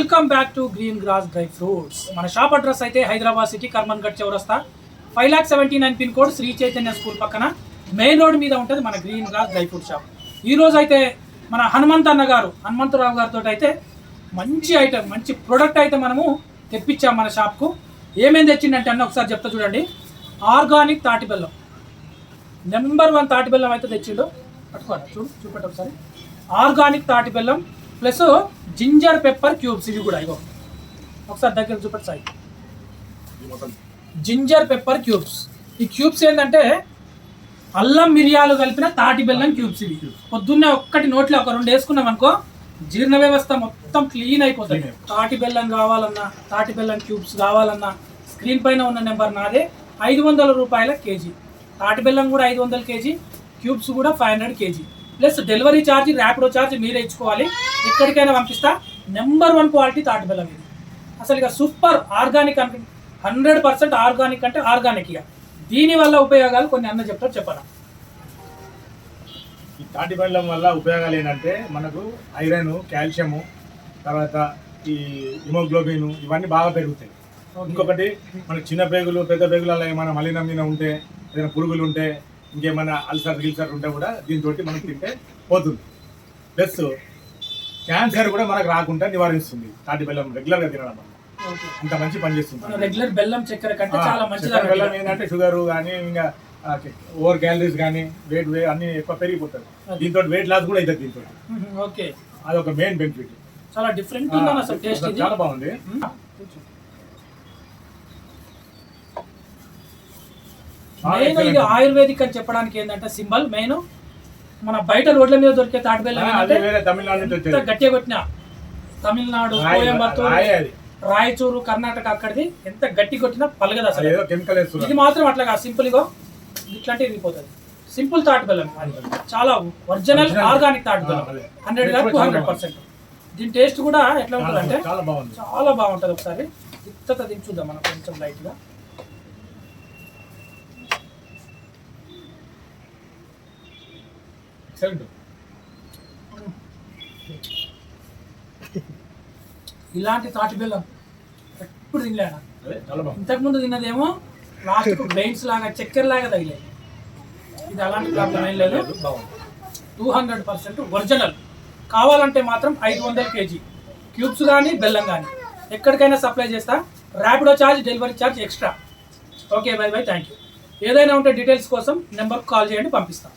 Welcome back to green grass dry fruits. మన shop address అయితే Hyderabad city Karmanghat చౌరస్తా. Five lakh seventy nine pin code Sri Chaitanya school పక్కన. Main road మీద ఉంటుంది మన green grass dry fruit shop. ఈ రోజు అయితే మన హనుమంత్ అన్న గారు హనుమంతరావు గారితో అయితే మంచి ఐటమ్ మంచి ప్రొడక్ట్ అయితే మనము తెప్పించాం మన షాప్కు. ఏమేం తెచ్చిందంటే అన్న ఒకసారి చెప్తా చూడండి. ఆర్గానిక్ తాటి బెల్లం. నెంబర్ వన్ తాటి బెల్లం అయితే తెచ్చిండు. పట్టుకోండి చూడు చూపెట్టు ఒకసారి. ఆర్గానిక్ తాటి బెల్లం ప్లస్ జింజర్ పెప్పర్ క్యూబ్స్ ఇవి కూడా ఇగో. ఒకసారి దగ్గర చూపెట్టు సాయి జింజర్ పెప్పర్ క్యూబ్స్. ఈ క్యూబ్స్ ఏంటంటే అల్లం మిరియాలు కలిపిన తాటి బెల్లం క్యూబ్స్ ఇవి. పొద్దున్నే ఒక్కటి నోట్లో ఒక రెండు వేసుకున్నాం అనుకో జీర్ణ వ్యవస్థ మొత్తం క్లీన్ అయిపోతుంది. తాటి బెల్లం కావాలన్నా తాటి బెల్లం క్యూబ్స్ కావాలన్నా స్క్రీన్ పైన ఉన్న నెంబర్ నాదే ఐదు వందల రూపాయల కేజీ. తాటి బెల్లం కూడా ఐదు వందల కేజీ క్యూబ్స్ కూడా five hundred kg. Plus delivery charge Rapido charge మీరే ఇచ్చుకోవాలి. ఎక్కడికైనా పంపిస్తా. నెంబర్ వన్ క్వాలిటీ తాటి బెల్లం ఇది. అసలు ఇక సూపర్ ఆర్గానిక్ అంటే హండ్రెడ్ పర్సెంట్ ఆర్గానిక్ అంటే ఆర్గానిక్ ఇక. దీని వల్ల ఉపయోగాలు కొన్ని అన్న చెప్తారు చెప్పరా ఈ తాటి బెల్లం వల్ల ఉపయోగాలు ఏంటంటే మనకు ఐరన్ కాల్షియము తర్వాత ఈ హిమోగ్లోబిన్ ఇవన్నీ బాగా పెరుగుతాయి. ఇంకొకటి మనకి చిన్న పేగులు పెద్ద పేగులలో ఏమైనా మలినం మీద ఉంటే ఏదైనా పురుగులు ఉంటే ఇంకేమైనా అల్సర్ గిల్సర్ ఉంటే కూడా దీంతో మనం తింటే పోతుంది. ప్లస్ క్యాన్సర్ కూడా మనకు రాకుండా నివారిస్తుంది. తాటి బెల్లం రెగ్యులర్గా తినడం వల్ల. అంత మంచి పని చేస్తుంది. రెగ్యులర్ బెల్లం చక్కెర కంటే చాలా మంచిది బెల్లం ఏంటంటే షుగర్ కానీ ఇంకా ఓవర్ క్యాలరీస్ కానీ వెయిట్ అన్ని ఎక్కువ పెరిగిపోతుంది దీంతో వెయిట్ లాస్ కూడా అవుతుంది దీంతో ఓకే. అదొక మెయిన్ బెనిఫిట్ చాలా డిఫరెంట్ చాలా బాగుంది. మెయిన్. ఇది ఆయుర్వేదిక్ అని చెప్పడానికి ఏంటంటే సింబల్ మెయిన్ మన బయట రోడ్ల మీద దొరికే తాటి బెల్లం ఆ, అది ఏంటంటే వేరే తమిళనాడు నుంచి ఎంత వచ్చేది గట్టిగా కొట్టినా? తమిళనాడు కోయంబత్తూరు రాయచూరు కర్ణాటక అక్కడిది ఎంత గట్టి కొట్టినా పలగదు అసలు. ఇది మాత్రం అట్లా కాదు. సింపుల్గా ఇట్లాంటి విరిగిపోతుంది సింపుల్ తాటి బెల్లం. చాలా ఒరిజినల్. ఆర్గానిక్ తాటి బెల్లం. హండ్రెడ్ కాదు హండ్రెడ్ పర్సెంట్. దీని టేస్ట్ కూడా ఎట్లా ఉంటుంది అంటే చాలా బాగుంటుంది ఒకసారి. ఇత్తత దించుద్దాం మనం కొంచెం లైట్ ఇలాంటి తాటి బెల్లం ఎప్పుడు బాగుంది. ఇంతకుముందు తిన్నదేమో లాస్ట్ బ్రెయిన్స్ లాగా చక్కెర లాగా తగిలేదు ఇది అలాంటి ప్రాబ్లం ఏం లేదు. Two hundred percent original. కావాలంటే మాత్రం ఐదు వందల కేజీ. క్యూబ్స్ కానీ బెల్లం కానీ ఎక్కడికైనా సప్లై చేస్తా. Rapido charge delivery charge extra. Okay bye bye thank you. ఏదైనా ఉంటే డీటెయిల్స్ కోసం నెంబర్కి కాల్ చేయండి పంపిస్తాను